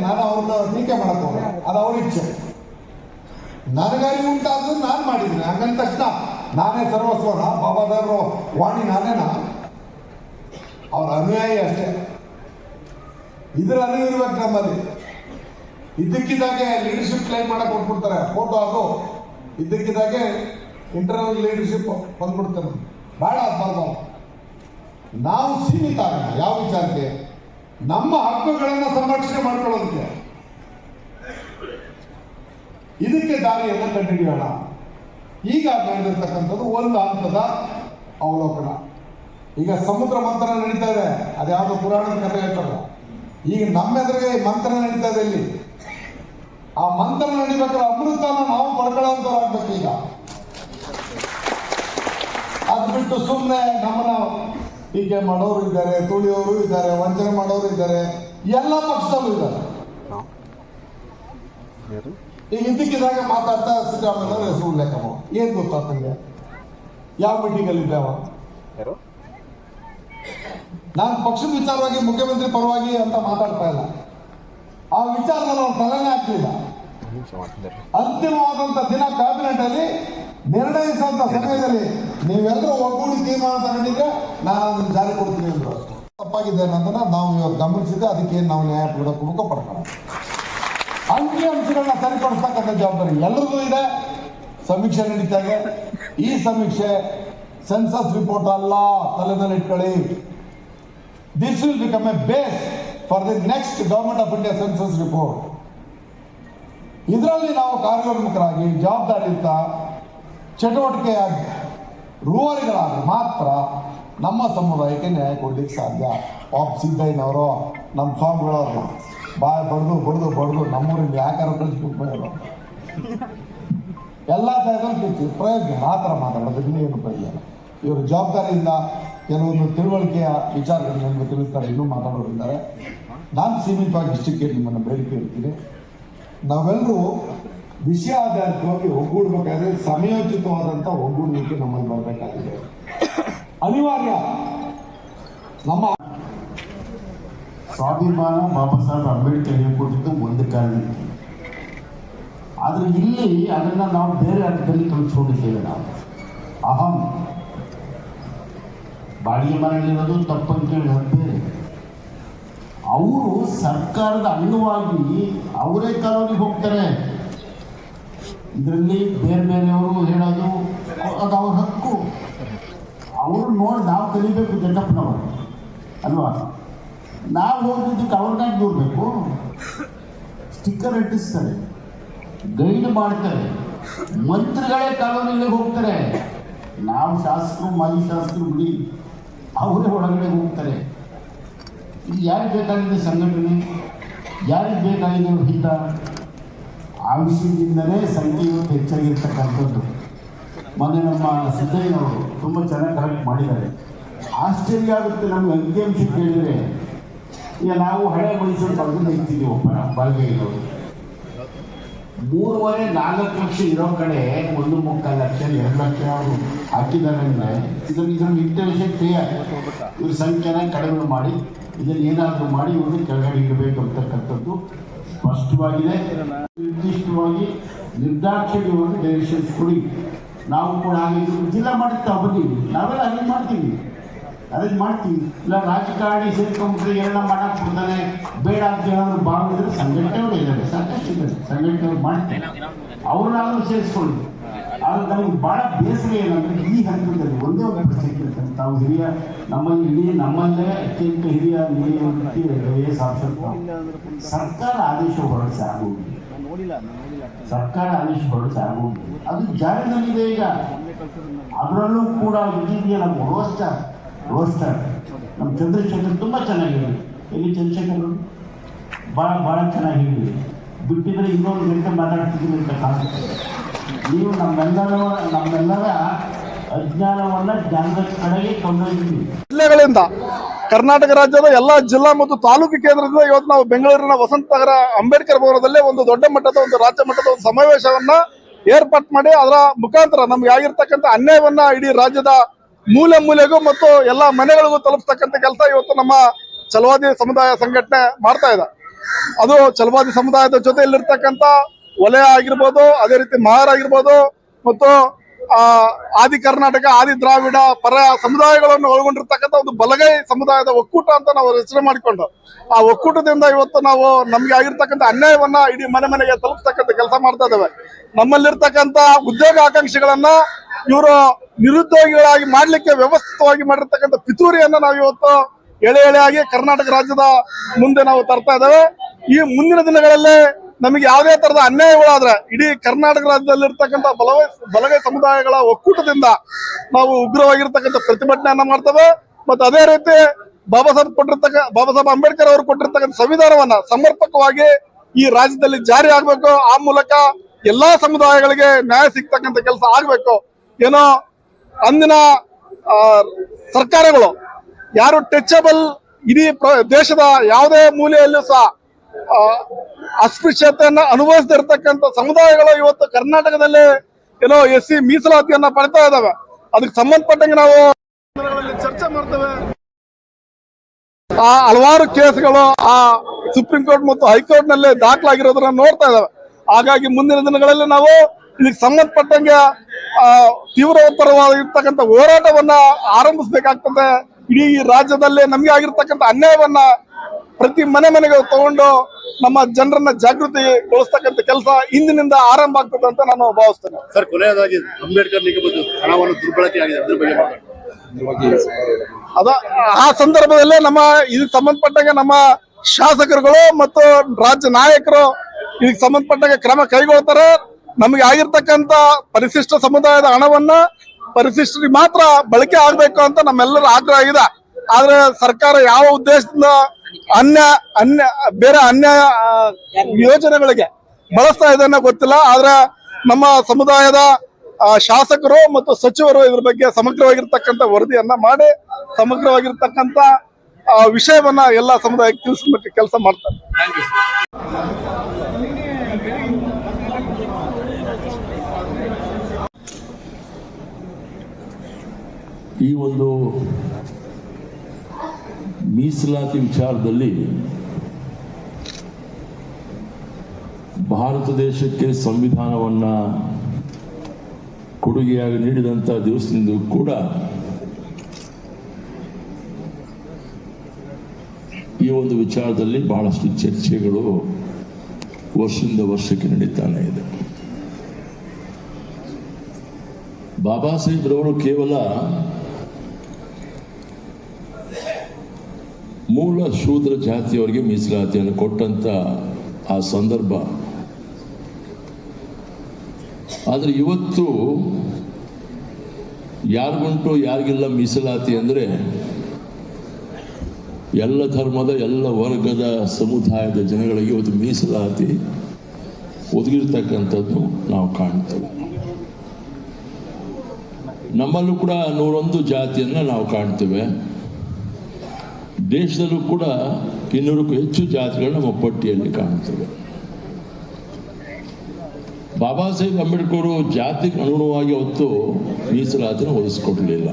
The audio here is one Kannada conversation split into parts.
ನಾನು ಅವ್ರನ್ನ ಟೀಕೆ ಮಾಡಕ್ ಹೋಗ ಅದು ಅವ್ರ ಇಚ್ಛೆ. ನನಗಾಗಿ ಉಂಟಾದ್ರು ನಾನು ಮಾಡಿದ್ದೀನಿ. ಹಂಗಂದ ತಕ್ಷಣ ನಾನೇ ಸರ್ವಸ್ವನ, ಬಾಬಾ ವಾಣಿ ನಾನೇನಾ ಅವ್ರ ಅನುಯಾಯಿ ಅಷ್ಟೇ. ಇದ್ರ ಅರಿವು ಇರ್ಬೇಕು ನಮ್ಮಲ್ಲಿ. ಇದ್ದಕ್ಕಿದ್ದಾಗೆ ಲೀಡರ್ಶಿಪ್ ಕ್ಲೈಮ್ ಮಾಡಕ್ ಕೊಟ್ಬಿಡ್ತಾರೆ ಫೋಟೋ ಅದು. ಇದ್ದಕ್ಕಿದ್ದಾಗೆ ಇಂಟರ್ನಲ್ ಲೀಡರ್ಶಿಪ್ ಬಂದ್ಬಿಡ್ತಾರೆ ಭಾಳ ಆಗ್ಬಾರ್ದು ನಾವು ಸೀಮಿತ ಯಾವ ವಿಚಾರಕ್ಕೆ? ನಮ್ಮ ಹಕ್ಕುಗಳನ್ನು ಸಂರಕ್ಷಣೆ ಮಾಡ್ಕೊಳ್ಳೋದಕ್ಕೆ. ಇದಕ್ಕೆ ದಾರಿಯನ್ನು ಕಂಡುಹಿಡಿಯೋಣ. ಈಗ ನಡೆದಿರ್ತಕ್ಕಂಥದ್ದು ಒಂದು ಹಂತದ ಅವಲೋಕನ. ಈಗ ಸಮುದ್ರ ಮಂತ್ರ ನಡೀತಾ ಇದೆ. ಅದ್ಯಾವುದೋ ಪುರಾಣದ ಕಥೆ ಹೇಳ್ತಾರಲ್ಲ. ಈಗ ನಮ್ಮೆದುರಿಗೆ ಮಂತ್ರ ನಡೀತಾ ಇದೆ ಇಲ್ಲಿ. ಆ ಮಂತ್ರ ನಡಿಬೇಕಾದ್ರೆ ಅಮೃತನ ನಾವು ಪಡ್ಕೊಳ್ಳೋಂಥವ್ರಾಗ್ಬೇಕು ಈಗ. ಅದು ಬಿಟ್ಟು ಸುಮ್ಮನೆ ನಮ್ಮನ್ನ ಟೀಕೆ ಮಾಡೋರು ಇದ್ದಾರೆ ತುಳಿಯೋರು ಇದ್ದಾರೆ ವಂಚನೆ ಮಾಡೋರು ಇದ್ದಾರೆ ಎಲ್ಲ ಪಕ್ಷದಲ್ಲೂ ಇದ್ದಾರೆ. ಈಗ ಇದಕ್ಕಿದಾಗ ಮಾತಾಡ್ತಾ ಸಿದ್ದರಾಮಯ್ಯ ಹೆಸರು ಉಲ್ಲೇಖ. ಏನ್ ಗೊತ್ತಾ ನಿಮಗೆ? ಯಾವ ಮೀಟಿಂಗಲ್ಲಿ ಇದ್ದಾವ? ಯಾರು? ನಾನು ಪಕ್ಷದ ವಿಚಾರವಾಗಿ ಮುಖ್ಯಮಂತ್ರಿ ಪರವಾಗಿ ಅಂತ ಮಾತಾಡ್ತಾ ಇಲ್ಲ. ಆ ವಿಚಾರ ಅವ್ರು ತಲೆನೇ ಮಾಡ್ತಿದ್ದಾರೆ ಅಂತಿಮವಾದಂತ ದಿನ ಕ್ಯಾಬಿನೆಟ್ ಅಲ್ಲಿ ನಿರ್ಣಯಿಸುವಂತ ಸಮಯದಲ್ಲಿ ನೀವೆಲ್ಲರೂ ಒಗ್ಗೂಡಿ ತೀರ್ಮಾನ ತಗೊಂಡಿದ್ರೆ ನಾನು ಜಾರಿ ಕೊಡ್ತೀನಿ ಅಂದ್ರು. ತಪ್ಪಾಗಿದೆ ಅನ್ನೋದನ್ನ ನಾವು ಇವತ್ತು ಗಮನಿಸಿದ್ರೆ ಅದಕ್ಕೆ ನಾವು ನ್ಯಾಯ ಕೊಡೋಕೆ ಪಡ್ಕೊಳ್ಳೋಣ ಅಂಕಿ ಅಂಶಗಳನ್ನ ಸರಿಪಡಿಸ್ತಕ್ಕಂಥ ಜವಾಬ್ದಾರಿ ಎಲ್ಲರಿಗೂ ಇದೆ. ಸಮೀಕ್ಷೆ ನಡೀತಾ ಈ ಸಮೀಕ್ಷೆ ಸೆನ್ಸಸ್ ರಿಪೋರ್ಟ್ ಅಲ್ಲ, ತಲೆನಲ್ಲಿ ಇಟ್ಕೊಳ್ಳಿ. This will become a base for the next government of India census report ಇದರಲ್ಲಿ ನಾವು ಕಾರ್ಯೋನ್ಮುಖರಾಗಿ, ಜವಾಬ್ದಾರಿಯುತ, ಚಟುವಟಿಕೆಯಾಗಿ ರೂವಾರಿಗಳಾಗಿ ಮಾತ್ರ ನಮ್ಮ ಸಮುದಾಯಕ್ಕೆ ನ್ಯಾಯ ಕೊಡ್ಲಿಕ್ಕೆ ಸಾಧ್ಯ. ಪಾಪ್ ಸಿದ್ದಯ್ಯನವರು ನಮ್ಮ ಸ್ವಾಮಿಗಳವರು ಬಾಯ್ ಬಡ್ದು ಬಡ್ದು ಬಡ್ದು ನಮ್ಮೂರಿಂದ ಯಾಕಾರ ಕಳಿಸ್ಬಿಟ್ಟು ಎಲ್ಲ ಜಾಗದಲ್ಲಿ ಪ್ರಯೋಜನ ಆ ಥರ ಮಾತಾಡೋದು ಏನು ಪ್ರಯೋಜನ? ಇವರು ಜವಾಬ್ದಾರಿಯಿಂದ ಕೆಲವೊಂದು ತಿಳುವಳಿಕೆಯ ವಿಚಾರಗಳನ್ನು ನಮಗೆ ತಿಳಿಸ್ತಾರೆ, ಇನ್ನೂ ಮಾತಾಡೋರಿದ್ದಾರೆ. ನಾನು ಸೀಮಿತವಾಗಿ ಇಷ್ಟಕ್ಕೆ ನಿಮ್ಮನ್ನು ಬೇಡಿಕೆ ಇರ್ತೀನಿ ನಾವೆಲ್ಲರೂ ವಿಷಯ ಆಧಾರಿತವಾಗಿ ಒಗ್ಗೂಡ್ಬೇಕಾದ್ರೆ ಸಮಯೋಚಿತವಾದಂಥ ಒಗ್ಗೂಡುವಿಕೆ ನಮ್ಮಲ್ಲಿ ಬರಬೇಕಾಗಿದೆ. ಅನಿವಾರ್ಯ. ನಮ್ಮ ಸ್ವಾಭಿಮಾನ ಬಾಬಾ ಸಾಹೇಬ್ ಅಂಬೇಡ್ಕರ್ ಹೇಳ್ಕೊಟ್ಟಿದ್ದು ಒಂದು ಕಾರಣಕ್ಕೆ. ಆದರೆ ಇಲ್ಲಿ ಅದನ್ನ ನಾವು ಬೇರೆ ಅರ್ಥದಲ್ಲಿ ಕಲಿಸ್ಕೊಂಡಿದ್ದೇವೆ ನಾವು. ಅಹಂ. ಬಾಡಿಗೆ ಮನೆಯಲ್ಲಿರೋದು ತಪ್ಪಂತೇಳಿ ಹೇಳಿ ಬೇರೆ ಅವರು ಸರ್ಕಾರದ ಅಂಗವಾಗಿ ಅವರೇ ಕಾಲೋನಿಗೆ ಹೋಗ್ತಾರೆ. ಇದರಲ್ಲಿ ಬೇರೆ ಬೇರೆಯವರು ಹೇಳೋದು ಅದು ಅವ್ರ ಹಕ್ಕು. ಅವರು ನೋಡಿ ನಾವು ಕಲಿಬೇಕು ಜಗಪ್ಪನವರು ಅಲ್ವಾ? ನಾವು ಹೋಗಿದ್ದಕ್ಕೆ ಅವ್ರನ್ನ ದೂರಬೇಕು ಸ್ಟಿಕ್ಕರ್ ಅಂಟಿಸ್ತಾರೆ. ಗೈಡ್ ಮಾಡ್ತಾರೆ. ಮಂತ್ರಿಗಳೇ ಕಾಲೋನಿಗಳಿಗೆ ಹೋಗ್ತಾರೆ. ನಾವು ಶಾಸಕರು ಮಾಜಿ ಶಾಸಕರು ಬಿಡಿ. ಅವರೇ ಒಳಗಡೆ ಹೋಗ್ತಾರೆ. ಇದು ಯಾರಿಗೆ ಬೇಕಾಗಿದೆ ಸಂಘಟನೆ? ಯಾರಿಗೆ ಬೇಕಾಗಿದೆ ಹಿತ? ಆ ವಿಷಯದಿಂದಲೇ ಸಂಖ್ಯೆ ಇವತ್ತು ಹೆಚ್ಚಾಗಿರ್ತಕ್ಕಂಥದ್ದು. ಮೊನ್ನೆ ನಮ್ಮ ಸಿದ್ದಯ್ಯನವರು ತುಂಬ ಚೆನ್ನಾಗಿ ಕರೆಕ್ಟ್ ಮಾಡಿದ್ದಾರೆ. ಆಶ್ಚರ್ಯ ಆಗುತ್ತೆ ನಮ್ಗೆ ಅಂಕಿಅಂಶ ಕೇಳಿದರೆ. ಈಗ ನಾವು ಹಳೆ ಮೈಸೂರು ಬಂದು ನಿಂತಿದ್ದೀವಿ ಒಬ್ಬ ಬಾಲ್ಗೆಯವರು ಮೂರುವರೆ ನಾಲ್ಕು ಲಕ್ಷ ಇರೋ ಕಡೆ ಒಂದು ಮುಕ್ಕಾಲು ಲಕ್ಷ, ಎರಡು ಲಕ್ಷ ಅವರು ಹಾಕಿದ್ದಾರೆ ಅಂದರೆ ಇದನ್ನು ಇದನ್ನು ವಿಷಯ ಕ್ಲಿಯರ್. ಇವ್ರ ಸಂಖ್ಯೆನ ಕಡಿಮೆ ಮಾಡಿ, ಇದನ್ನು ಏನಾದರೂ ಮಾಡಿ ಇವ್ರನ್ನ ಕೆಳಗಡೆ ಇಡಬೇಕು ಅಂತಕ್ಕಂಥದ್ದು. ಸ್ಪಷ್ಟವಾಗಿದೆ. ನಿರ್ದಿಷ್ಟವಾಗಿ ನಿರ್ದಾಕ್ಷಿಣ್ಯವಾಗಿ ಡೈರೆಕ್ಷನ್ಸ್ ಕೊಡಿ. ನಾವು ಕೂಡ ಹಾಗೆ ಜಿಲ್ಲಾ ಮಾಡುತ್ತಾ ಬನ್ನಿ ನಾವೆಲ್ಲ ಹಾಗೆ ಮಾಡ್ತೀವಿ. ಅರೇಂಜ್ ಮಾಡ್ತೀವಿ? ಇಲ್ಲ, ರಾಜಕಾರಣಿ ಸೇರ್ಕೊಂಡ್ಬಿಟ್ರೆ ಎಲ್ಲ ಮಾಡಕ್ ಬಿಡ್ತಾನೆ ಬೇಡ ಅಂತ ಏನಾದ್ರು ಭಾವಿದ್ರೆ ಸಂಘಟನೆಗಳು ಇದ್ದಾರೆ. ಸಾಕಷ್ಟು ಇದ್ದಾರೆ. ಸಂಘಟನೆಗಳು ಮಾಡ್ತಾರೆ. ಅವ್ರನ್ನಾದ್ರೂ ಸೇರಿಸ್ಕೊಳ್ಳಿ. ಆದ್ರೆ ನಮಗೆ ಭಾಳ ಬೇಸರ ಏನಂದ್ರೆ ಈ ಹಂತದಲ್ಲಿ ಒಂದೇ ಒಂದು ಪ್ರಶ್ನೆ ಕೇಳ್ತಾರೆ ತಾವು ಹಿರಿಯ, ನಮ್ಮಲ್ಲಿ ಇಡೀ ನಮ್ಮಲ್ಲೇ ಅತ್ಯಂತ ಹಿರಿಯ ಸರ್ಕಾರ ಆದೇಶ ಹೊರಡಿಸಿ ಆಗೋದು ಸರ್ಕಾರ ಆದೇಶ ಹೊರಡಿಸಿ ಆಗೋದು ಅದು ಜಾರಿನಲ್ಲಿದೆ ಈಗ. ಅದರಲ್ಲೂ ಕೂಡ ಇದೆಯಾ ನಮ್ಮ ರೋಸ್ಟರ್ ರೋಸ್ಟರ್. ನಮ್ಮ ಚಂದ್ರಶೇಖರ್ ತುಂಬ ಚೆನ್ನಾಗಿದೆ ಎಲ್ಲಿ ಚಂದ್ರಶೇಖರ್ ಭಾಳ ಭಾಳ ಚೆನ್ನಾಗಿದೆ ಬಿಟ್ಟಿದ್ರೆ ಇನ್ನೊಂದು ಗಂಟೆ ಮಾತಾಡ್ತಿದ್ದೀನಿ ಅಂತ ಕಾಣುತ್ತೆ ನೀವು ನಮ್ಮೆಲ್ಲರ ನಮ್ಮೆಲ್ಲರ ಅಜ್ಞಾನವನ್ನು ಜ್ಞಾನದ ಕಡೆಗೆ ಕೊಂಡೊಯ್ತೀವಿ ಜಿಲ್ಲೆಗಳಿಂದ ಕರ್ನಾಟಕ ರಾಜ್ಯದ ಎಲ್ಲಾ ಜಿಲ್ಲಾ ಮತ್ತು ತಾಲೂಕು ಕೇಂದ್ರದಿಂದ ಇವತ್ತು ನಾವು ಬೆಂಗಳೂರಿನ ವಸಂತ ನಗರ ಅಂಬೇಡ್ಕರ್ ಭವನದಲ್ಲೇ ಒಂದು ದೊಡ್ಡ ಮಟ್ಟದ ಒಂದು ರಾಜ್ಯ ಮಟ್ಟದ ಒಂದು ಸಮಾವೇಶವನ್ನ ಏರ್ಪಾಟ್ ಮಾಡಿ ಅದರ ಮುಖಾಂತರ ನಮ್ಗೆ ಆಗಿರ್ತಕ್ಕಂಥ ಅನ್ಯಾಯವನ್ನ ಇಡೀ ರಾಜ್ಯದ ಮೂಲೆ ಮೂಲೆಗೂ ಮತ್ತು ಎಲ್ಲ ಮನೆಗಳಿಗೂ ತಲುಪಿಸ್ತಕ್ಕಂಥ ಕೆಲಸ ಇವತ್ತು ನಮ್ಮ ಚಲವಾದಿ ಸಮುದಾಯ ಸಂಘಟನೆ ಮಾಡ್ತಾ ಇದೆ. ಅದು ಚಲವಾದಿ ಸಮುದಾಯದ ಜೊತೆಯಲ್ಲಿರ್ತಕ್ಕಂಥ ವಲಯ ಆಗಿರ್ಬೋದು, ಅದೇ ರೀತಿ ಮಹಾರ್ ಆಗಿರ್ಬೋದು, ಮತ್ತು, ಆ, ಆದಿ ಕರ್ನಾಟಕ, ಆದಿ ದ್ರಾವಿಡ, ಪರ ಸಮುದಾಯಗಳನ್ನು ಒಳಗೊಂಡಿರ್ತಕ್ಕಂಥ ಒಂದು ಬಲಗೈ ಸಮುದಾಯದ ಒಕ್ಕೂಟ ಅಂತ ನಾವು ರಚನೆ ಮಾಡಿಕೊಂಡು, ಆ ಒಕ್ಕೂಟದಿಂದ ಇವತ್ತು ನಾವು ನಮ್ಗೆ ಆಗಿರ್ತಕ್ಕಂಥ ಅನ್ಯಾಯವನ್ನ ಇಡೀ ಮನೆ ಮನೆಗೆ ತಲುಪಿಸ್ತಕ್ಕಂಥ ಕೆಲಸ ಮಾಡ್ತಾ ಇದ್ದೇವೆ. ನಮ್ಮಲ್ಲಿರ್ತಕ್ಕಂಥ ಉದ್ಯೋಗ ಆಕಾಂಕ್ಷಿಗಳನ್ನ ಇವರು ನಿರುದ್ಯೋಗಿಗಳಾಗಿ ಮಾಡ್ಲಿಕ್ಕೆ ವ್ಯವಸ್ಥಿತವಾಗಿ ಮಾಡಿರ್ತಕ್ಕಂಥ ಪಿತೂರಿಯನ್ನ ನಾವು ಇವತ್ತು ಎಳೆ ಎಳೆಯಾಗಿ ಕರ್ನಾಟಕ ರಾಜ್ಯದ ಮುಂದೆ ನಾವು ತರ್ತಾ ಇದ್ದೇವೆ. ಈ ಮುಂದಿನ ದಿನಗಳಲ್ಲಿ ನಮಗೆ ಯಾವುದೇ ತರದ ಅನ್ಯಾಯಗಳಾದ್ರೆ ಇಡೀ ಕರ್ನಾಟಕ ರಾಜ್ಯದಲ್ಲಿರ್ತಕ್ಕಂಥ ಬಲವೈ ಬಲಗೈ ಸಮುದಾಯಗಳ ಒಕ್ಕೂಟದಿಂದ ನಾವು ಉಗ್ರವಾಗಿರ್ತಕ್ಕಂಥ ಪ್ರತಿಭಟನೆಯನ್ನ ಮಾಡ್ತೇವೆ. ಮತ್ತು ಅದೇ ರೀತಿ ಬಾಬಾ ಸಾಹೇಬ್ ಕೊಟ್ಟಿರ್ತಕ್ಕ ಬಾಬಾ ಸಾಹೇಬ್ ಅಂಬೇಡ್ಕರ್ ಅವರು ಕೊಟ್ಟಿರ್ತಕ್ಕಂಥ ಸಂವಿಧಾನವನ್ನ ಸಮರ್ಪಕವಾಗಿ ಈ ರಾಜ್ಯದಲ್ಲಿ ಜಾರಿ ಆಗ್ಬೇಕು. ಆ ಮೂಲಕ ಎಲ್ಲಾ ಸಮುದಾಯಗಳಿಗೆ ನ್ಯಾಯ ಸಿಗ್ತಕ್ಕಂಥ ಕೆಲಸ ಆಗ್ಬೇಕು. ಏನೋ ಅಂದಿನ ಸರ್ಕಾರಗಳು ಯಾರು ಟಚಬಲ್ ಇಡೀ ದೇಶದ ಯಾವುದೇ ಮೂಲೆಯಲ್ಲೂ ಸಹ ಅಸ್ಪೃಶ್ಯತೆಯನ್ನ ಅನುಭವಿಸ್ತಿರ್ತಕ್ಕಂಥ ಸಮುದಾಯಗಳು ಇವತ್ತು ಕರ್ನಾಟಕದಲ್ಲಿ ಏನೋ ಎಸ್ ಸಿ ಮೀಸಲಾತಿಯನ್ನ ಪಡ್ತಾ ಇದಾವೆ. ಅದಕ್ಕೆ ಸಂಬಂಧಪಟ್ಟಂಗೆ ನಾವು ಚರ್ಚೆ ಮಾಡ್ತೇವೆ. ಆ ಹಲವಾರು ಕೇಸ್ಗಳು ಆ ಸುಪ್ರೀಂ ಕೋರ್ಟ್ ಮತ್ತು ಹೈಕೋರ್ಟ್ನಲ್ಲಿ ದಾಖಲಾಗಿರೋದನ್ನ ನೋಡ್ತಾ ಇದಾವೆ. ಹಾಗಾಗಿ ಮುಂದಿನ ದಿನಗಳಲ್ಲಿ ನಾವು ಇದಕ್ಕೆ ಸಂಬಂಧಪಟ್ಟಂಗೆ ತೀವ್ರತರವಾಗಿರ್ತಕ್ಕಂಥ ಹೋರಾಟವನ್ನ ಆರಂಭಿಸಬೇಕಾಗ್ತದೆ. ಇಡೀ ರಾಜ್ಯದಲ್ಲಿ ನಮಗೆ ಆಗಿರ್ತಕ್ಕಂಥ ಅನ್ಯಾಯವನ್ನ ಪ್ರತಿ ಮನೆ ಮನೆಗೆ ತಗೊಂಡು ನಮ್ಮ ಜನರನ್ನ ಜಾಗೃತಿಗೊಳಿಸ್ತಕ್ಕಂಥ ಕೆಲಸ ಇಂದಿನಿಂದ ಆರಂಭ ಆಗ್ತದೆ ಅಂತ ನಾನು ಭಾವಿಸ್ತೇನೆ. ಸರ್ ಕೊನೆಯದಾಗಿ ಅಂಬೇಡ್ಕರ್ ನಿಗಮದ ಹಣವನ್ನು ದುರ್ಬಳಕೆ ಆಗಿದೆ ಅದ್ರ ಬಗ್ಗೆ ಮಾತಾಡಿ. ಅದ ಆ ಸಂದರ್ಭದಲ್ಲೇ ನಮ್ಮ ಇದಕ್ಕೆ ಸಂಬಂಧಪಟ್ಟಾಗ ನಮ್ಮ ಶಾಸಕರುಗಳು ಮತ್ತು ರಾಜ್ಯ ನಾಯಕರು ಇದಕ್ಕೆ ಸಂಬಂಧಪಟ್ಟಾಗ ಕ್ರಮ ಕೈಗೊಳ್ತಾರೆ. ನಮಗೆ ಆಗಿರ್ತಕ್ಕಂತ ಪರಿಶಿಷ್ಟ ಸಮುದಾಯದ ಹಣವನ್ನ ಪರಿಶಿಷ್ಟರಿಗೆ ಮಾತ್ರ ಬಳಕೆ ಆಗ್ಬೇಕು ಅಂತ ನಮ್ಮೆಲ್ಲರ ಆಗ್ರಹ ಆಗಿದೆ ಆದ್ರೆ ಸರ್ಕಾರ ಯಾವ ಉದ್ದೇಶದಿಂದ ಅನ್ಯ ಅನ್ಯ ಬೇರೆ ಅನ್ಯ ಯೋಜನೆಗಳಿಗೆ ಬಳಸ್ತಾ ಇದನ್ನ ಗೊತ್ತಿಲ್ಲ. ಆದ್ರೆ ನಮ್ಮ ಸಮುದಾಯದ ಶಾಸಕರು ಮತ್ತು ಸಚಿವರು ಇದ್ರ ಬಗ್ಗೆ ಸಮಗ್ರವಾಗಿರ್ತಕ್ಕಂಥ ವರದಿಯನ್ನ ಮಾಡಿ ಸಮಗ್ರವಾಗಿರ್ತಕ್ಕಂಥ ಆ, ವಿಷಯವನ್ನ ಎಲ್ಲ ಸಮುದಾಯಕ್ಕೆ ತಿಳಿಸಲಿಕ್ಕೆ ಕೆಲಸ ಮಾಡ್ತಾರೆ. ಈ ಒಂದು ಮೀಸಲಾತಿ ವಿಚಾರದಲ್ಲಿ ಭಾರತ ದೇಶಕ್ಕೆ ಸಂವಿಧಾನವನ್ನ ಕೊಡುಗೆಯಾಗಿ ನೀಡಿದಂಥ ದಿವಸದಿಂದ ಕೂಡ ಈ ಒಂದು ವಿಚಾರದಲ್ಲಿ ಬಹಳಷ್ಟು ಚರ್ಚೆಗಳು ವರ್ಷದಿಂದ ವರ್ಷಕ್ಕೆ ನಡೀತಾನೆ ಇದೆ. ಬಾಬಾ ಸಾಹೇಬ್ರವರು ಕೇವಲ ಮೂಲ ಶೂದ್ರ ಜಾತಿಯವರಿಗೆ ಮೀಸಲಾತಿಯನ್ನು ಕೊಟ್ಟಂತ ಆ ಸಂದರ್ಭ. ಆದರೆ ಇವತ್ತು ಯಾರಿಗುಂಟು ಯಾರಿಗಿಲ್ಲ ಮೀಸಲಾತಿ ಅಂದರೆ ಎಲ್ಲ ಧರ್ಮದ, ಎಲ್ಲ ವರ್ಗದ ಸಮುದಾಯದ ಜನಗಳಿಗೆ ಇವತ್ತು ಮೀಸಲಾತಿ ಒದಗಿರ್ತಕ್ಕಂಥದ್ದು ನಾವು ಕಾಣ್ತೇವೆ. ನಮ್ಮಲ್ಲೂ ಕೂಡ ನೂರೊಂದು ಜಾತಿಯನ್ನ ನಾವು ಕಾಣ್ತೇವೆ. ದೇಶದಲ್ಲೂ ಕೂಡ ಇನ್ನೂರಕ್ಕೂ ಹೆಚ್ಚು ಜಾತಿಗಳು ನಮ್ಮ ಪಟ್ಟಿಯಲ್ಲಿ ಕಾಣುತ್ತವೆ. ಬಾಬಾ ಸಾಹೇಬ್ ಅಂಬೇಡ್ಕರ್ ಅವರು ಜಾತಿಗೆ ಅನುಗುಣವಾಗಿ ಅವತ್ತು ಮೀಸಲಾತಿನ ಒದಗಿಸ್ಕೊಡ್ಲಿಲ್ಲ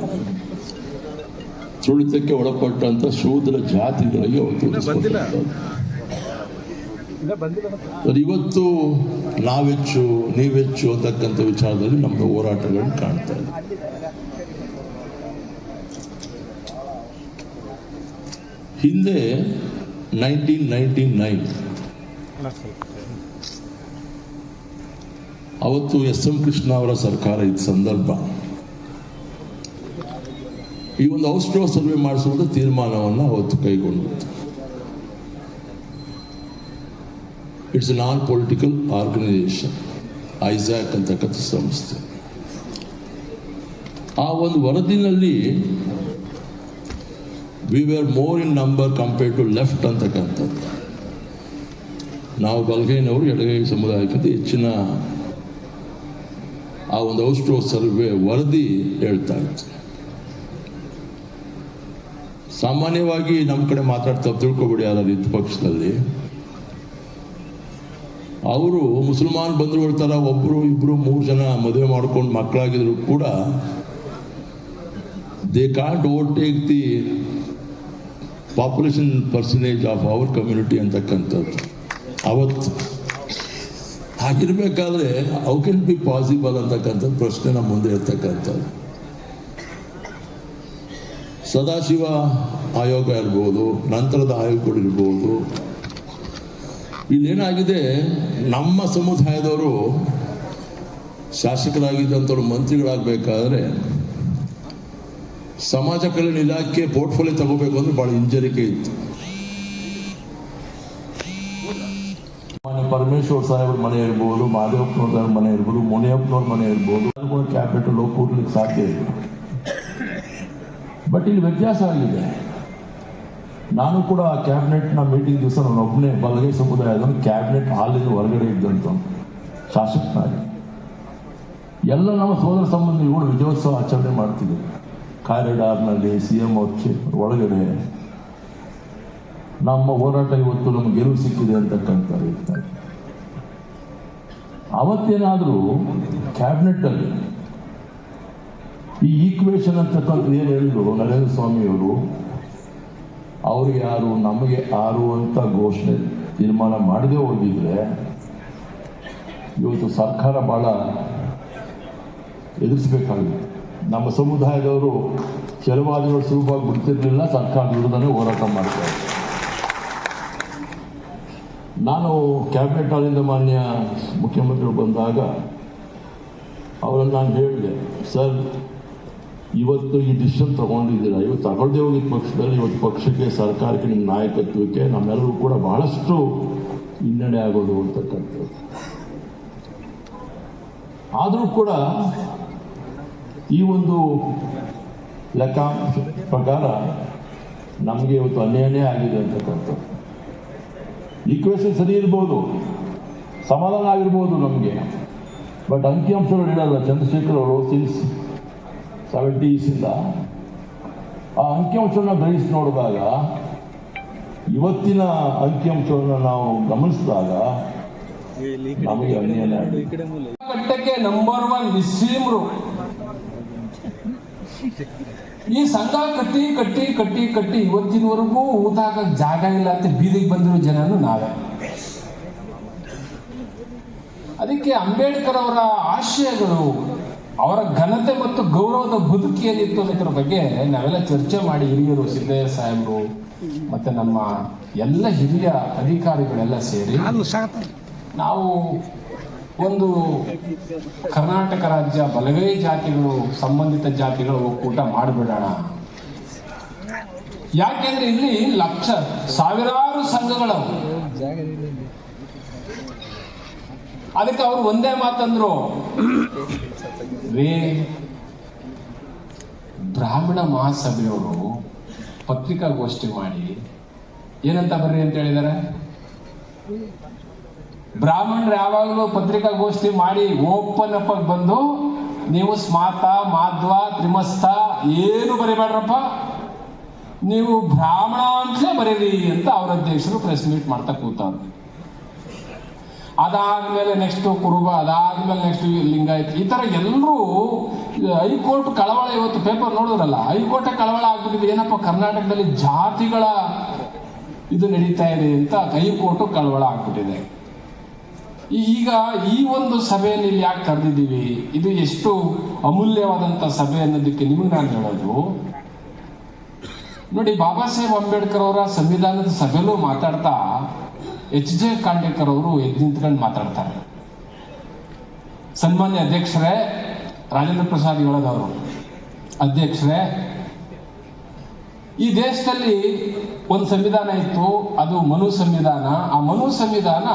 ತುಳಿತಕ್ಕೆ ಒಳಪಟ್ಟಂತ ಶೂದ್ರ ಜಾತಿಗಳಿಗೆ. ಅದು ಇವತ್ತು ನಾವೆಚ್ಚು ನೀವೆಚ್ಚು ಅಂತಕ್ಕಂಥ ವಿಚಾರದಲ್ಲಿ ನಮ್ಮ ಹೋರಾಟಗಳನ್ನು ಕಾಣ್ತಾ ಇದೆ. ಹಿಂದೆ ನೈನ್ಟೀನ್ ನೈನ್ಟಿ ನೈನ್. ಅವತ್ತು ಎಸ್ ಎಂ ಕೃಷ್ಣ ಅವರ ಸರ್ಕಾರ ಇದ್ದ ಸಂದರ್ಭ. ಈ ಒಂದು ಔಷಧ ಸರ್ವೆ ಮಾಡಿಸುವಂತ ತೀರ್ಮಾನವನ್ನು ಅವತ್ತು ಕೈಗೊಂಡಿತ್ತು. ಇಟ್ಸ್ ನಾನ್ ಪೊಲಿಟಿಕಲ್ ಆರ್ಗನೈಸೇಷನ್ ಐಸಾಕ್ ಅಂತಕ್ಕಂಥ ಸಂಸ್ಥೆ ಆ ಒಂದು ವರದಿನಲ್ಲಿ we were more in number compare to left ಅಂತಕ್ಕಂಥದ್ದು ನಾವು ಬಲಗೈನವರು ಎಡಗೈ ಸಮುದಾಯಕ್ಕಿಂತ ಹೆಚ್ಚಿನ ಆ ಒಂದು ಔಸ್ಟ್ರೋ ಸರ್ವೆ ವರದಿ ಹೇಳ್ತಾ ಇತ್ತು ಸಾಮಾನ್ಯವಾಗಿ ನಮ್ಮ ಕಡೆ ಮಾತಾಡ್ತಾ ತಿಳ್ಕೊಬೇಡಿ ಯಾರು ಇದ್ದ ಪಕ್ಷದಲ್ಲಿ. ಅವರು ಮುಸಲ್ಮಾನ್ ಬಂದರು ಥರ ಒಬ್ಬರು ಇಬ್ಬರು ಮೂರು ಜನ ಮದುವೆ ಮಾಡ್ಕೊಂಡು ಮಕ್ಕಳಾಗಿದ್ರು ಕೂಡ they can't overtake the population percentage of our community ಅಂತಕ್ಕಂಥದ್ದು. ಅವತ್ತು ಹಾಗಿರ್ಬೇಕಾದ್ರೆ ಹೌ ಕೆನ್ ಬಿ ಪಾಸಿಬಲ್ ಅಂತಕ್ಕಂಥ ಪ್ರಶ್ನೆ ನಮ್ಮ ಮುಂದೆ ಇರ್ತಕ್ಕಂಥದ್ದು. ಸದಾಶಿವ ಆಯೋಗ ಇರ್ಬೋದು, ನಂತರದ ಆಯೋಗಗಳಿರ್ಬೋದು ಇದೇನಾಗಿದೆ ನಮ್ಮ ಸಮುದಾಯದವರು ಶಾಸಕರಾಗಿದ್ದಂಥವ್ರು ಮಂತ್ರಿಗಳಾಗಬೇಕಾದ್ರೆ ಸಮಾಜ ಕಲ್ಯಾಣ ಇಲಾಖೆ ಪೋರ್ಟ್ಫೋಲಿಯೋ ತಗೋಬೇಕು ಅಂದ್ರೆ ಬಹಳ ಹಿಂಜರಿಕೆ ಇತ್ತು. ಪರಮೇಶ್ವರ್ ಸಾಹೇಬ್ರ ಮನೆ ಇರ್ಬೋದು, ಮಾದೇವಪ್ಪನವ್ರ ಮನೆ ಇರ್ಬೋದು, ಮುನಿಯಪ್ಪನವ್ರ ಮನೆ ಇರ್ಬೋದು ಕ್ಯಾಪಿಟಲ್ ಹೋಗಿ ಕೂಡ್ಲಿಕ್ಕೆ ಸಾಧ್ಯ ಇಲ್ಲ. ಬಟ್ ಇಲ್ಲಿ ವ್ಯತ್ಯಾಸ ಆಗಿದೆ. ನಾನು ಕೂಡ ಕ್ಯಾಬಿನೆಟ್ನ ಮೀಟಿಂಗ್ ದಿವಸ ನಾನು ಒಬ್ಬನೇ ಬಲಗೈ ಸಮುದಾಯದ ಕ್ಯಾಬಿನೆಟ್ ಹಾಲಿನ ಹೊರಗಡೆ ಇದ್ದಂತ ಶಾಸಕನಾಗಿ. ಎಲ್ಲ ನಮ್ಮ ಸೋದರ ಸಂಬಂಧಿಗಳು ವಿಜಯೋತ್ಸವ ಆಚರಣೆ ಮಾಡ್ತಿದ್ರು ಕಾರಿಡಾರ್ನಲ್ಲಿ ಸಿ ಎಂ ಅವ್ರ ಕ್ಷೇತ್ರ ಒಳಗಡೆ ನಮ್ಮ ಹೋರಾಟ ಇವತ್ತು ನಮ್ಗೆ ಗೆಲುವು ಸಿಕ್ಕಿದೆ ಅಂತಕ್ಕಂಥ ಇರ್ತಾರೆ ಅವತ್ತೇನಾದರೂ ಕ್ಯಾಬಿನೆಟ್ಟಲ್ಲಿ ಈ ಈಕ್ವೇಷನ್ ಅಂತಕ್ಕಂಥ ಏನು ಹೇಳಿದ್ರು ನರೇಂದ್ರ ಸ್ವಾಮಿಯವರು ಅವ್ರಿಗೆ ಯಾರು, ನಮಗೆ ಯಾರು ಅಂತ ಘೋಷಣೆ ತೀರ್ಮಾನ ಮಾಡದೆ ಹೋಗಿದ್ರೆ ಇವತ್ತು ಸರ್ಕಾರ ಭಾಳ ಎದುರಿಸಬೇಕಾಗಿತ್ತು. ನಮ್ಮ ಸಮುದಾಯದವರು ಕೆಲವಾದಿಗಳು ಸುಲಭವಾಗಿ ಬಿಡ್ತಿರ್ಲಿಲ್ಲ ಸರ್ಕಾರದ ವಿರುದ್ಧನೇ ಹೋರಾಟ ಮಾಡ್ತಾರೆ. ನಾನು ಕ್ಯಾಬಿನೆಟ್ ಹಾಲಿಂದ ಮಾನ್ಯ ಮುಖ್ಯಮಂತ್ರಿಗಳು ಬಂದಾಗ ಅವರನ್ನು ನಾನು ಹೇಳಿದೆ, ಸರ್, ಇವತ್ತು ಈ ಡಿಸಿಷನ್ ತಗೊಂಡಿದ್ದೀರಾ? ಇವತ್ತು ತಗೊಳ್ಳದೆ ಹೋಗಿದ್ದ ಪಕ್ಷದಲ್ಲಿ, ಇವತ್ತು ಪಕ್ಷಕ್ಕೆ, ಸರ್ಕಾರಕ್ಕೆ ನಿಮ್ಮ ನಾಯಕತ್ವಕ್ಕೆ ನಮ್ಮೆಲ್ಲರೂ ಕೂಡ ಬಹಳಷ್ಟು ಹಿನ್ನಡೆ ಆಗೋದು ಅಂತಕ್ಕಂಥದ್ದು. ಆದರೂ ಕೂಡ ಈ ಒಂದು ಲೆಕ್ಕಾಂಶ ಪ್ರಕಾರ ನಮಗೆ ಇವತ್ತು ಅನ್ಯಾಯನೇ ಆಗಿದೆ ಅಂತಕ್ಕಂಥದ್ದು ಈಕ್ವೇಶನ್ ಸರಿ ಇರ್ಬೋದು. ಸಮಾಧಾನ ಆಗಿರ್ಬೋದು ನಮಗೆ ಬಟ್ ಅಂಕಿಅಂಶಗಳು ಹೇಳಲ್ಲ ಚಂದ್ರಶೇಖರ್ ಅವರು ಸಿನ್ಸ್ ಸೆವೆಂಟೀಸಿಂದ ಆ ಅಂಕಿಅಂಶವನ್ನು ಗ್ರಹಿಸಿ ನೋಡಿದಾಗ ಇವತ್ತಿನ ಅಂಕಿಅಂಶವನ್ನು ನಾವು ಗಮನಿಸಿದಾಗ ನಮಗೆ ಅನ್ಯಾಯ ಕಟ್ಟಕ್ಕೆ ನಂಬರ್ ಒನ್ ನಿಸ್ಸೀಮ್ರು ಈ ಸಂಘ ಕಟ್ಟಿ ಕಟ್ಟಿ ಕಟ್ಟಿ ಕಟ್ಟಿ ಇವತ್ತಿನವರೆಗೂ ಊಟ ಹಾಕಕ್ ಜಾಗ ಇಲ್ಲ ಅಂತ ಬೀದಿಗೆ ಬಂದಿರೋ ಜನನು ನಾವೇ. ಅದಕ್ಕೆ ಅಂಬೇಡ್ಕರ್ ಅವರ ಆಶಯಗಳು ಅವರ ಘನತೆ ಮತ್ತು ಗೌರವದ ಬದುಕು ಏನಿತ್ತು ಅನ್ನೋದ್ರ ಬಗ್ಗೆ ನಾವೆಲ್ಲ ಚರ್ಚೆ ಮಾಡಿ ಹಿರಿಯರು ಸಿದ್ದಯ್ಯ ಸಾಹೇಬರು ಮತ್ತೆ ನಮ್ಮ ಎಲ್ಲ ಹಿರಿಯ ಅಧಿಕಾರಿಗಳೆಲ್ಲ ಸೇರಿ ನಾವು ಒಂದು ಕರ್ನಾಟಕ ರಾಜ್ಯ ಬಲಗೈ ಜಾತಿಗಳು ಸಂಬಂಧಿತ ಜಾತಿಗಳು ಒಕ್ಕೂಟ ಮಾಡಿಬಿಡೋಣ. ಯಾಕೆಂದ್ರೆ ಇಲ್ಲಿ ಲಕ್ಷ, ಸಾವಿರಾರು ಸಂಘಗಳು. ಅದಕ್ಕೆ ಅವರು ಒಂದೇ ಮಾತಂದ್ರು. ರೇ, ಬ್ರಾಹ್ಮಣ ಮಹಾಸಭೆಯವರು ಪತ್ರಿಕಾಗೋಷ್ಠಿ ಮಾಡಿ ಏನಂತ ಬರ್ರಿ ಅಂತ ಹೇಳಿದ್ದಾರೆ ಬ್ರಾಹ್ಮಣರು ಯಾವಾಗಲೂ ಪತ್ರಿಕಾಗೋಷ್ಠಿ ಮಾಡಿ ಓಪನ್ ಅಪ್ ಆಗಿ ಬಂದು, ನೀವು ಸ್ಮಾತ, ಮಾಧ್ವ, ತ್ರಿಮಸ್ತ ಏನು ಬರಿಬೇಡ್ರಪ್ಪ ನೀವು ಬ್ರಾಹ್ಮಣ ಅಂತಲೇ ಬರೀರಿ ಅಂತ ಅವರ ಅಧ್ಯಕ್ಷರು ಪ್ರೆಸ್ ಮೀಟ್ ಮಾಡ್ತಾ ಕೂತಾರೆ ಅದಾದ್ಮೇಲೆ ನೆಕ್ಸ್ಟ್ ಕುರುಬ, ಅದಾದ್ಮೇಲೆ ನೆಕ್ಸ್ಟ್ ಲಿಂಗಾಯತ್, ಈ ತರ ಎಲ್ಲರೂ ಹೈಕೋರ್ಟ್ ಕಳವಳ ಇವತ್ತು ಪೇಪರ್ ನೋಡಿದ್ರಲ್ಲ, ಹೈಕೋರ್ಟ್ ಕಳವಳ ಆಗ್ಬಿಟ್ಟಿದೆ, ಏನಪ್ಪ ಕರ್ನಾಟಕದಲ್ಲಿ ಜಾತಿಗಳ ಇದು ನಡೀತಾ ಇದೆ ಅಂತ ಹೈಕೋರ್ಟ್ ಕಳವಳ ಆಗ್ಬಿಟ್ಟಿದೆ. ಈಗ ಈ ಒಂದು ಸಭೆಯನ್ನು ಇಲ್ಲಿ ಯಾಕೆ ಕರೆದಿದ್ದೀವಿ? ಇದು ಎಷ್ಟು ಅಮೂಲ್ಯವಾದಂಥ ಸಭೆ ಅನ್ನೋದಕ್ಕೆ ನಿಮಗೆ ನಾನು ಹೇಳೋದು. ನೋಡಿ, ಬಾಬಾ ಸಾಹೇಬ್ ಅಂಬೇಡ್ಕರ್ ಅವರ ಸಂವಿಧಾನದ ಸಭೆಯಲ್ಲೂ ಮಾತಾಡ್ತಾ ಎಚ್ ಜೆ ಖಾಂಡೇಕರ್ ಅವರು ಎದ್ದು ನಿಂತ್ಕೊಂಡು ಮಾತಾಡ್ತಾರೆ. ಸನ್ಮಾನ್ಯ ಅಧ್ಯಕ್ಷರೇ, ರಾಜೇಂದ್ರ ಪ್ರಸಾದ್ ಹೇಳೋದವರು. ಅಧ್ಯಕ್ಷರೇ, ಈ ದೇಶದಲ್ಲಿ ಒಂದು ಸಂವಿಧಾನ ಇತ್ತು, ಅದು ಮನು ಸಂವಿಧಾನ. ಆ ಮನು ಸಂವಿಧಾನ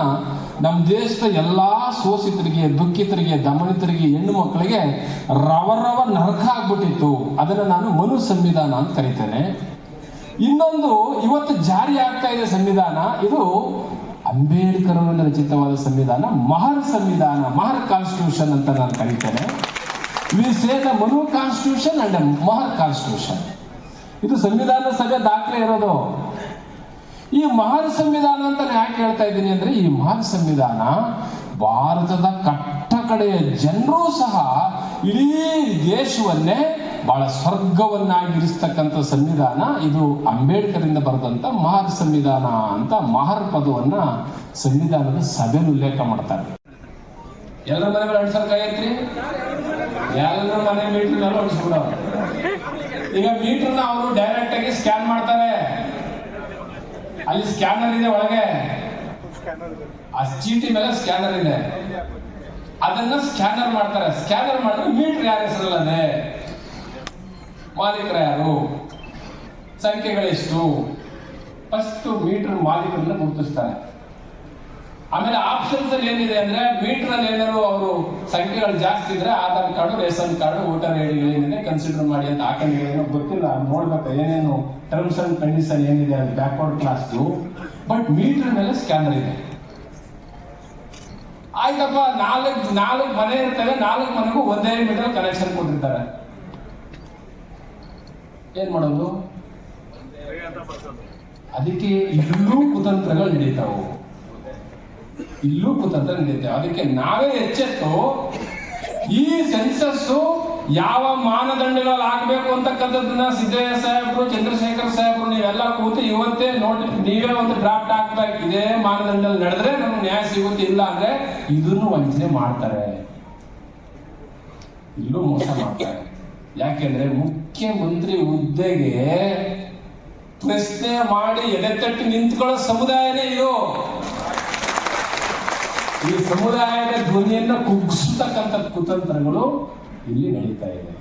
ನಮ್ಮ ದೇಶದ ಎಲ್ಲ ಶೋಷಿತರಿಗೆ, ದುಃಖಿತರಿಗೆ, ದಮನಿತರಿಗೆ, ಹೆಣ್ಣು ಮಕ್ಕಳಿಗೆ ರವ ರವ ನರಕ ಆಗ್ಬಿಟ್ಟಿತ್ತು. ಅದನ್ನು ನಾನು ಮನು ಸಂವಿಧಾನ ಅಂತ ಕರಿತೇನೆ. ಇನ್ನೊಂದು ಇವತ್ತು ಜಾರಿ ಆಗ್ತಾ ಇದೆ ಸಂವಿಧಾನ. ಇದು ಅಂಬೇಡ್ಕರ್ ರಚಿತವಾದ ಸಂವಿಧಾನ, ಮಹರ್ ಸಂವಿಧಾನ, ಮಹರ್ ಕಾನ್ಸ್ಟಿಟ್ಯೂಷನ್ ಅಂತ ನಾನು ಕರೀತೇನೆ. We say the Manu constitution and Mahar constitution ಇದು ಸಂವಿಧಾನ ಸಭೆ ದಾಖಲೆ ಇರೋದು. ಈ ಮಹಾನ್ ಸಂವಿಧಾನ ಅಂತ ಯಾಕೆ ಹೇಳ್ತಾ ಇದ್ದೀನಿ ಅಂದ್ರೆ, ಈ ಮಹಾನ್ ಸಂವಿಧಾನ ಭಾರತದ ಕಟ್ಟ ಕಡೆಯ ಜನರು ಸಹ ಇಡೀ ದೇಶವನ್ನೇ ಬಹಳ ಸ್ವರ್ಗವನ್ನಾಗಿರಿಸ್ತಕ್ಕಂಥ ಸಂವಿಧಾನ. ಇದು ಅಂಬೇಡ್ಕರಿಂದ ಬರೆದಂತ ಮಹರ್ ಸಂವಿಧಾನ ಅಂತ ಮಹರ್ ಪದವನ್ನ ಸಂವಿಧಾನದ ಸಭೆಯಲ್ಲಿ ಉಲ್ಲೇಖ ಮಾಡ್ತಾರೆ. ಎಲ್ಲರ ಮನೆಗಳು ಐತ್ರಿ ಎಲ್ಲರ ಮನೆ ಮೀಟರ್ ಈಗ ಮೀಟರ್ನ ಅವರು ಡೈರೆಕ್ಟ್ ಆಗಿ ಸ್ಕ್ಯಾನ್ ಮಾಡ್ತಾರೆ. ಅಲ್ಲಿ ಸ್ಕ್ಯಾನರ್ ಇದೆ ಒಳಗೆ. ಆ ಚೀಟಿ ಮೇಲೆ ಸ್ಕ್ಯಾನರ್ ಇದೆ. ಅದನ್ನ ಸ್ಕ್ಯಾನರ್ ಮಾಡ್ತಾರೆ. ಸ್ಕ್ಯಾನರ್ ಮಾಡಿದ್ರೆ ಮೀಟರ್ ಯಾರ ಹೆಸರಲ್ಲದೆ ಮಾಲೀಕರ ಯಾರು? ಸಂಖ್ಯೆಗಳೆಷ್ಟು ಫಸ್ಟ್ ಮೀಟರ್ ಮಾಲೀಕರನ್ನ ಗುರುತಿಸ್ತಾರೆ. ಆಮೇಲೆ ಆಪ್ಷನ್ಸ್ ಅಲ್ಲಿ ಏನಿದೆ ಅಂದ್ರೆ ಮೀಟರ್ ಅಲ್ಲಿ ಏನಾದ್ರು ಅವರು ಸಂಖ್ಯೆಗಳು ಜಾಸ್ತಿ ಇದ್ರೆ Aadhaar card ration card voter I D ಏನಿದೆ ಕನ್ಸಿಡರ್ ಮಾಡಿ ಅಂತ ಹಾಕೊಂಡಿದ್ದೇನೋ ಗೊತ್ತಿಲ್ಲ ನೋಡ್ಬೇಕು. ಏನೇನು ಟರ್ಮ್ಸ್ ಅಂಡ್ ಕಂಡೀಷನ್ ಏನಿದೆ ಅದು ಬ್ಯಾಕ್ವರ್ಡ್ ಕ್ಲಾಸ್ ಬಟ್ ಮೀಟರ್ ಮೇಲೆ ಸ್ಕ್ಯಾನರ್ ಇದೆ. ಆಯ್ತಪ್ಪ ನಾಲ್ಕು ನಾಲ್ಕು ಮನೆ ಇರ್ತವೆ ನಾಲ್ಕು ಮನೆಗೂ ಒಂದೇ ಮೀಟರ್ ಕನೆಕ್ಷನ್ ಕೊಟ್ಟಿರ್ತಾರೆ. ಏನ್ ಮಾಡೋದು? ಅದಕ್ಕೆ ಇಲ್ಲೂ ಕುತಂತ್ರಗಳು ನಡೀತಾವು. ಇಲ್ಲೂ ಕುತಂತ್ರ ನಡೆಯುತ್ತೆ ಅದಕ್ಕೆ ನಾವೇ ಎಚ್ಚೆತ್ತು, ಈ ಸೆನ್ಸಸ್ ಯಾವ ಮಾನದಂಡಗಳಲ್ಲಿ ಆಗ್ಬೇಕು ಅಂತಕ್ಕಂಥದ್ದನ್ನ ಸಿದ್ದಯ್ಯ ಸಾಹೇಬ್ರು ಚಂದ್ರಶೇಖರ್ ಸಾಹೇಬರು ನೀವೆಲ್ಲ ಕೂತು ಇವತ್ತೇ ನೋಟ್, ನೀವೇ ಒಂದು ಡ್ರಾಫ್ಟ್ ಆಗ್ತಾ ಇದೇ ಮಾನದಂಡದಲ್ಲಿ ನಡೆದ್ರೆ ನಮ್ಗೆ ನ್ಯಾಯ ಸಿಗುತ್ತೆ, ಇಲ್ಲ ಅಂದ್ರೆ ಇದನ್ನು ವಂಚನೆ ಮಾಡ್ತಾರೆ. ಇಲ್ಲೂ ಮೋಸ ಮಾಡ್ತಾರೆ. ಯಾಕೆಂದ್ರೆ ಮುಖ್ಯಮಂತ್ರಿ ಹುದ್ದೆಗೆ ಪ್ರಶ್ನೆ ಮಾಡಿ ಎಡೆತಟ್ಟು ನಿಂತ್ಕೊಳ್ಳೋ ಸಮುದಾಯನೇ ಇದು. ಈ ಸಮುದಾಯದ ಧ್ವನಿಯನ್ನು ಕುಗ್ಗಿಸತಕ್ಕಂಥ ಕುತಂತ್ರಗಳು ಇಲ್ಲಿ ನಡೀತಾ ಇದೆ.